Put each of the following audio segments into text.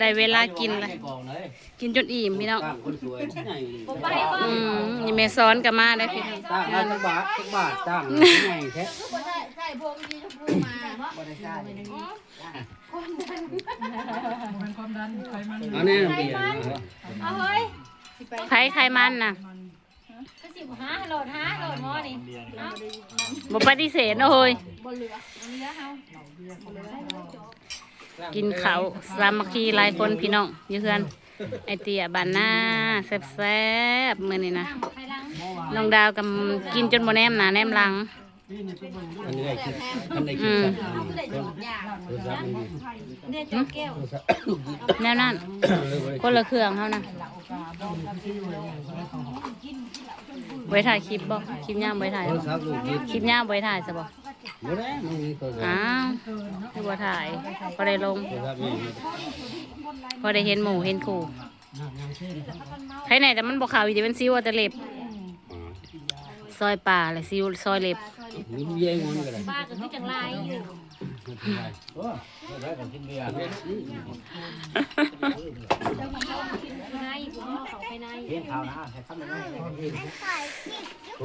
ได้เวลากินเลยกองเลยกินจนอิ่มพี่น้องตั้งคนสวยที่ไหนอืมนี่แม่ซ้อนกับมาได้พี่น้องตั้งมาจักบาทจักบาทตั้งที่ไหนแท้ใส่พวงยีชมพูมาบ่ได้ใส่เอาแน่เปลี่ยนนะเอาเฮ้ยไผไข่มันน่ะก็สิบหาโหลดหาโหลดหมอนี่เอาบ่ปฏิเสธเนาะเฮ้ยบนเหลือเหลือเฮา กินข้าวสามัคคีหลายคนพี่น้องอยู่เพื่อนไอเตียบานหน้าแซ่บๆมื้อนี้นะนั่งไปลังน้องดาวกับกินจนบ่แนมหน้าแนมหลัง อันนี้ได้คิดอันนี้คิดสักอันนี้โทรศัพท์นี่เด็ดจอกแก้ว แนวนั้นคนละเครื่องเฮานะไว้ถ่ายคลิปบ่คลิปย่ามไว้ถ่ายโทรบ่ศัพท์ลูกคิดคลิปย่ามไว้ถ่ายซะบ่บ่ได้มันมีโทรศัพอ้าท์วคือบ่ถ่ายบ่ได้ลงโทรศัพท์นี่พอได้เห็นหมูเห็นคู่ภายในแต่มันบอกขาวอยู่ที่เป็นซิวเอาแต่เล็บ ซอยป่าเลยซิวซอยเล็บ มีเยี่ยงมันก็ได้ป้าก็คือจังไรอยู่โอ้ได้กันกินเบียร์นายอยู่พ่อเขาไปนายเพียงข่าวนะให้คำนั้น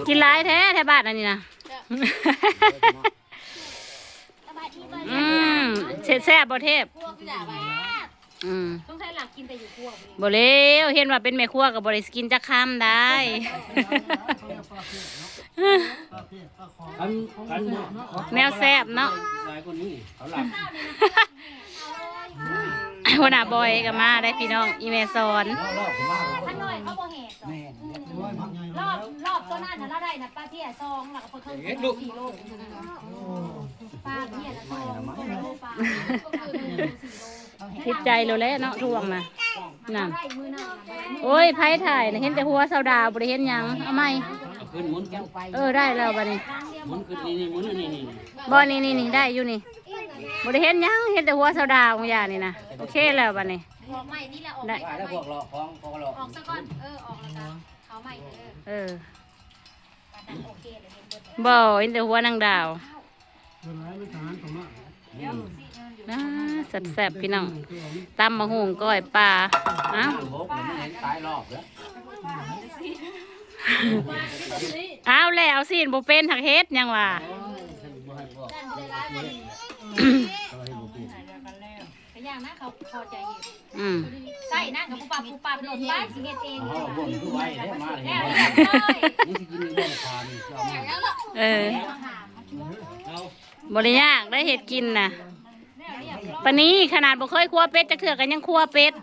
กินร้ายแท้แท้บ้านอันนี้นะ อืมเสร็จแซ่บบ่เทพ พวกจ่าไป อืมต้องใช้หลักกินแต่อยู่พวกบ่เลวเห็นว่าเป็นแม่ครัวกับบริสกินจักคำได้กันกันแนวแซ่บเนาะ หลายคนนี้เขาหลับหัวหน้าบอยก็มาได้พี่น้องอีเมซอนรอบผมว่าท่านหน่อยเขาบ่เหตุรอบรอบตัวนั้นน่ะเราได้นะป้าเที่ยซองหลักเพิ่มสี่โลป้าเที่ยละซองโลป้าก็คือสี่โล คิดใจเราแล้วเนาะทวงนะนั่นได้มือหน้าโอ้ยไผถ่ายน่ะเห็นแต่หัวเสาดาวบ่ได้เห็นหยังเอาไหมเอาขึ้นหมุนกันเออได้แล้วบัดนี้หมุนขึ้นนี่นี่หมุนนี่นี่บ่นี่นี่นี่ได้อยู่นี่บ่ได้เห็นหยังเห็นแต่หัวเสาดาวของยานี่นะโอเคแล้วบัดนี้ออกใหม่นี่แหละออกใหได้ม่ว่าแล้วพวกหลอกของพวกหลอกออกซะก่อนเออออกแล้วกันเขาใหม่เออเออวันนั้นโอเคเลยเห็นเบิดเลยบ่เห็นแต่หัวนางดาว แซ่บๆพี่น้องตำมะฮุงก้อยปลาเอ้าโบกมันไม่เห็นตายรอบแล้วเอาแล้วสิบ่เป็นหักเฮ็ดหยังว่าแต่อย่างนั้นเขาพอใจอยู่อืมใส่นะกับผู้ปรับผู้ปรับหล่นไปสิเฮ็ดเองอ๋อบ่นคือไว้ได้มาเลยแล้วเรียบร้อยนี่สิกินบ่ทานนี่เอามาเออบ่ได้ยากได้เฮ็ดกินน่ะ ปานนี้ขนาดบ่เคยคั่วเป็ดจักเทื่อก็ยังคั่วเป็ด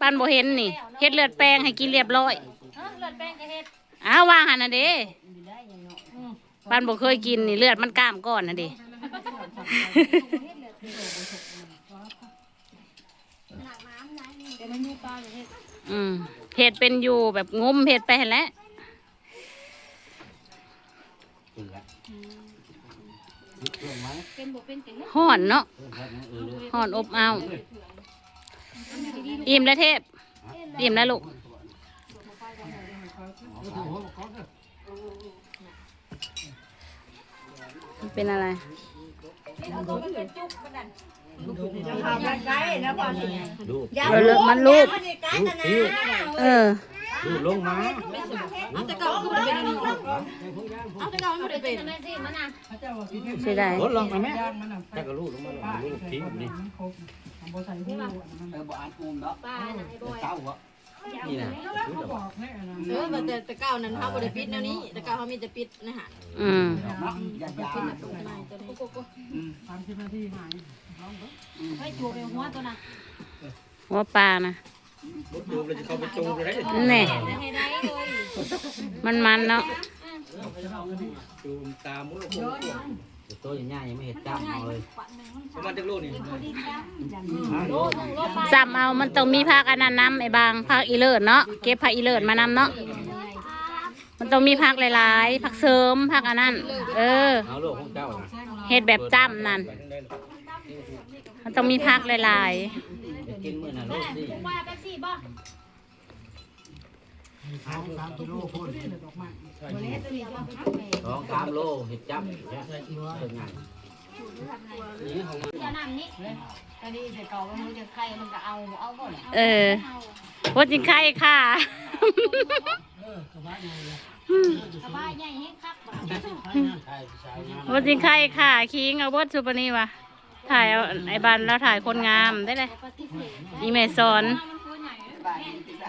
ปานบ่เห็นนี่เฮ็ดเลือดแปลงให้กินเรียบร้อยเออเลือดแป้งก็เฮ็ดอ้าววางหั่นน่ะเด้ปานบ่เคยกินนี่เลือดมันกล้ามก่อนน่ะเด้แต่มันมีปลาเฮ็ดอืมเห็ดเป็นอยู่แบบงมเห็ดไปหั่นแหล้ว เสือเครื่องไหมเป็นบ่เป็นแต่เฮ็ดห่อนเนาะเครื่องครับเออห่อนอบอ้าวอิ่มแล้วเทพอิ่มแล้วลูกเป็นอะไรดูเออมันลูกดูคิ้วเออ ดูลงมาเอาแต่เก่ามันบ่ได้เป็นจังได๋สิมันน่ะใช่ได้ลดลงมาไหมแต่ก็ลูกลงมาลูกคิ้วนี่เออบ่อ่านอุ้มเนาะปลาน่ะไอ้บอยเต้าอะนี่นะเออแต่แต่เก่านั้นเขาบ่ได้ปิดแนวนี้ แต่เก่าเขามีแต่ปิดนะฮะอืมยาๆให้จูไปหัวตัวน่ะหัวปลานะ ดูเลยจะเข้าไปจูเลยแน่ได้ให้ได้เลยมันมันๆเนาะจูมตามุ้งลูกตัวใหญ่ๆยังไม่เห็นจ้ำเอาเลยประมาณจักลูกนี่โลโลปลาจำเอามันต้องมีผักอันนั้นน้ำไอ้บางผักอีเลิศเนาะเก็บผักอีเลิศมานำเนาะมันต้องมีผักหลายๆผักเสริมผักอันนั้นเออเอาลูกของเจ้านะเฮ็ดแบบจ้ำนั่นมันต้องมีผักหลาย จะกินมื้อน่ะลูกสิว่าแป๊บซี่บ่สองสามโลเห็ดจ้ำเนี่ยเออไงนี่ของมันจะนั่งนี่อันนี้จะเก่ามันจะใครมันก็เอาเอาบ่แหละเออว่าจริงใครค่ะ สบายใหญ่ให้ครับบ่ใช่ใช่งามว่าจริงใครค่ะ คิงเอาบดสุปนีวะถ่ายเอาไอ้บันแล้วถ่ายคนงามได้เลยปฏิเสธอีเม สอนมันคือใหญ่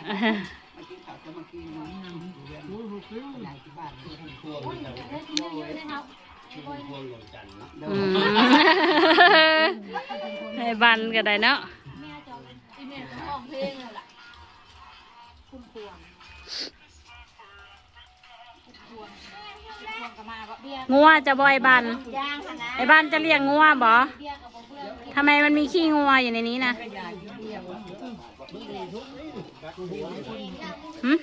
แม่พวงเออกินเยอะๆนะครับพวงหลวงจันทร์เนาะอืมไอ้บันก็ได้เนาะแม่จองที่แม่ก็ห้องเพลงเลยล่ะคุ้มพวงพวงพวงก็มาบ่เบี้ยงัวจะบ่อยบันย่างค่ะนะไอ้บันจะเลี้ยงงัวบ่เบี้ยกับบ่เบี้ย ทำไมมันมีขี้งัวอยู่ในนี้นะหึ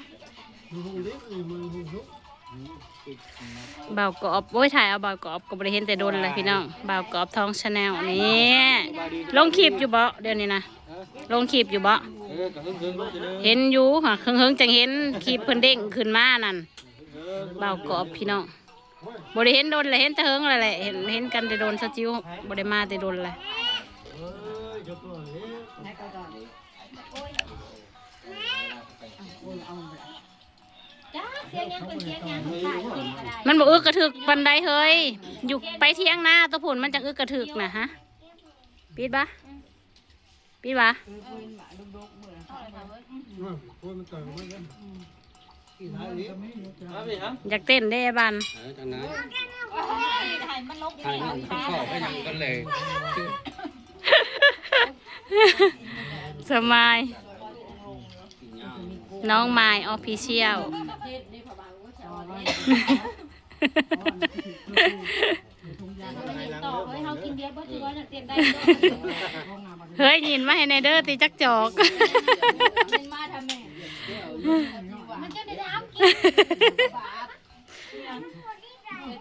เบากรอบโอ้ยถ่ายเอาเบากรอบก็บริเห็นแต่โดนเลยพี่น้องเบากรอบท้องชาแนลนี่ลงคลิปอยู่บ่เดี๋ยวนี้นะลงคลิปอยู่บ่เออกับเพิ่งๆรู้จะเด้อเห็นอยู่ค่ะเฮิงๆจังเห็นคลิปเพิ่นเด้งขึ้นมานั่นเบากรอบพี่น้อง บริเห็นโดนเลยเห็นแต่เฮิงเลยแหละเห็นเห็นกันแต่โดนสจิวบริมาแต่โดนเลยมันบอกอึกกระถึกปันไดเฮ้ยอยู่ไปเที่ยงหน้าตัวผุนมันจังอึกกระถึกนะฮะปิดปะปิดปะ อยากเต้นได้บันเออทางนั้นถ่ายมันลบทางนั้นข้าวขอบก็ยังกันเลยสมายน้องไมายออฟฟิเชียลต่อเฮ้ยเฮากินเบียร์บ่ถือว่าเตรียมได้เฮ้ยยินมาให้ในเด้อตีจักจอก เป็นมาทำแม่ มันจะได้น้ำกิน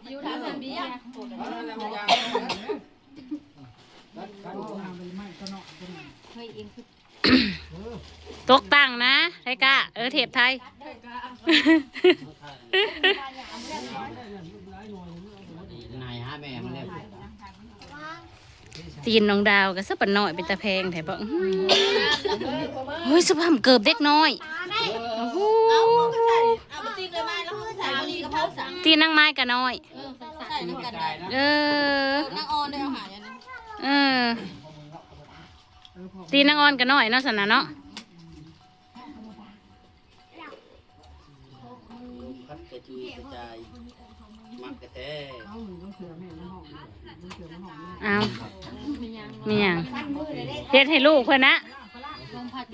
อยู่ทำแบบนี้อะ เฮ้ยเองคือ ตกตั้งนะไทยกะเออเทปไทย นายฮะแม่มันเรียกตีนน้องดาวก็สับปะน้อยเป็นตาแพงแถบบอกเฮ้ยสุภาพเกือบเด็กน้อยโอ้โหเอาใส่เอาไปตีเลยมาแล้วใส่บุหรี่กระเพราสังตีนางไม้ก็น้อย เออใส่น้ำกันได้เออนางออนได้เอาหาอย่างนี้เออตีนางอ่อนก็น้อยเนาะสนะเนาะ พัดกระจุยกระจายมักกระแทกเอามีหยังเฮ็ดให้ลูกเพื่อนนะลมพัด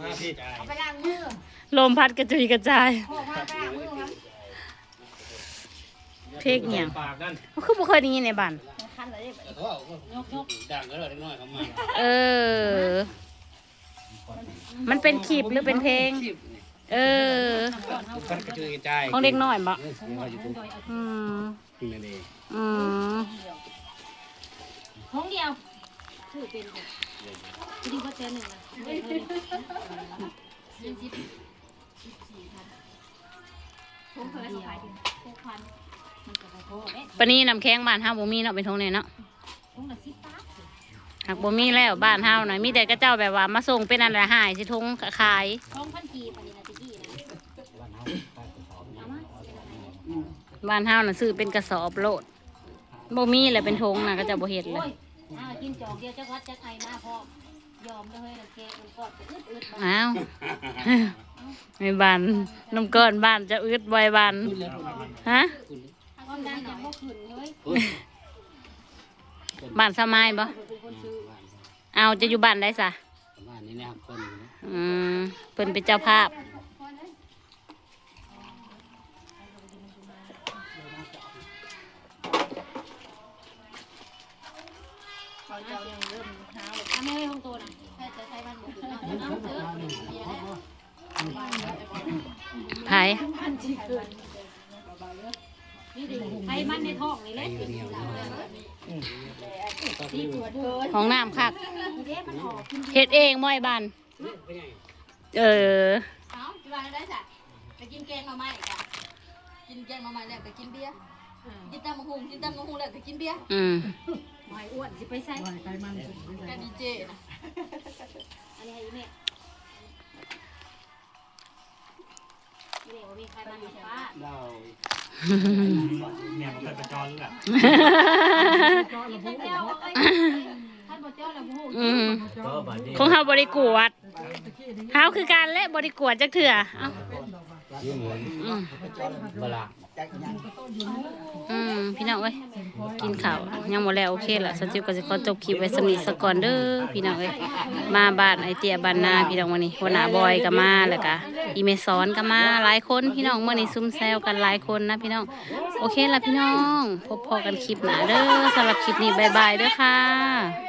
มาพี่ไปล้างมือลมพัดกระจุยกระจายพ่อพาไปล้างมือครับเพลงหยัง ปากนั่นคือบ่เคยได้ยินในบ้านคันเลยดังก็เลยน้อยเขามา เออ มันเป็นคลิปหรือเป็นเพลง เออพัดกระจุยกระจายของเด็กน้อยบ่เออเดี๋ยวว่าอยู่ตรงอืมนั่นเองอืมห้องเดียวถือเป็นจริงก็เจอหนึ่งนะสี่สิบสี่พันผมเคยขายถึงหกพันมันจะไปโทษเอ๊ะปานนี้น้ำแข็งบ้านเฮาบ่มีเนาะเป็นทงเนี่ยเนาะ ผมละสิบบาท หากบ่มีแล้วบ้านเฮาน่ะมีแต่กระเจ้าแบบว่ามาส่งเป็นอันละหายสิทงขายสองพันกีบอันนี้นะตะกี้นะเอามาบ้านเฮาน่ะซื้อเป็นกระสอบโลดบ่มีแล้วเป็นทงน่ะก็จะบ่เฮ็ดเลโอ้ยยอ่ากินจอกเดียวจักวัดจักไอมาพอยอมแล้วเฮ้ยแล้วแกมันกอดไปอึดอึดมาอ้าวไม่บานน้ำก้อนบ้านจะอึดบ่อยบานฮะความดันยังบ่ขึ้นเฮ้ย บ้านสมัยบ่ เอาจะอยู่บ้านได้ซะบ้านนี้นะครับคนอืมเพิ่นเป็นเจ้าภาพทำให้ห้องตัวน่ะใช่จะใช้บ้านบุกนะเอาเสือไผนี่ดิไขมันในท้องนี่แหละอยู่เหนียว ที่ปวดเฮ้ยห้องน้ำคักนี่เด้มันหอบขึ้นเฮ็ดเองบ่อยบ้านเออเอาที่บ้านได้จ้ะจะกินแกงมาไหมจ้ะกินแกงมาใหม่แล้วก็กินเบียร์กินตำมะฮุงกินตำมะฮุงแล้วก็กินเบียร์อืมหอยอ้วนสิไปใส่กันดีเจนะอันนี้ให้อีเมฆอีเมฆว่ามีใครมาหาป้าเรา เนี่ยมันเคยประจอนหรือเปล่ากินแต่แก้วเอ้ยท่านบ่เจ้าแล้วบ่ฮู้อืมก็บาดนี้ของเฮาบ่ได้กวดเฮาคือการและบ่ได้กวดจักเทื่อเอ้ายืมเงินอืมเวลาอืม พี่น้องเอ้ยกินข้าวยังหมดแล้วโอเคละสัจิวก็จะขอจบคลิปไว้สำนี้ซะก่อนเด้อพี่น้องเอ้ยมาบ้านไอเตียบ้านนาพี่น้องวันนี้หัวหน้าบอยก็มาแล้วก็อีเมซอนก็มาหลายคนพี่น้องเมื่อนี้ซุ่มแซวกันหลายคนนะพี่น้องโอเคละพี่น้อง พบพอกันคลิปหน้าเด้อสำหรับคลิปนี้บายบายเด้อค่ะ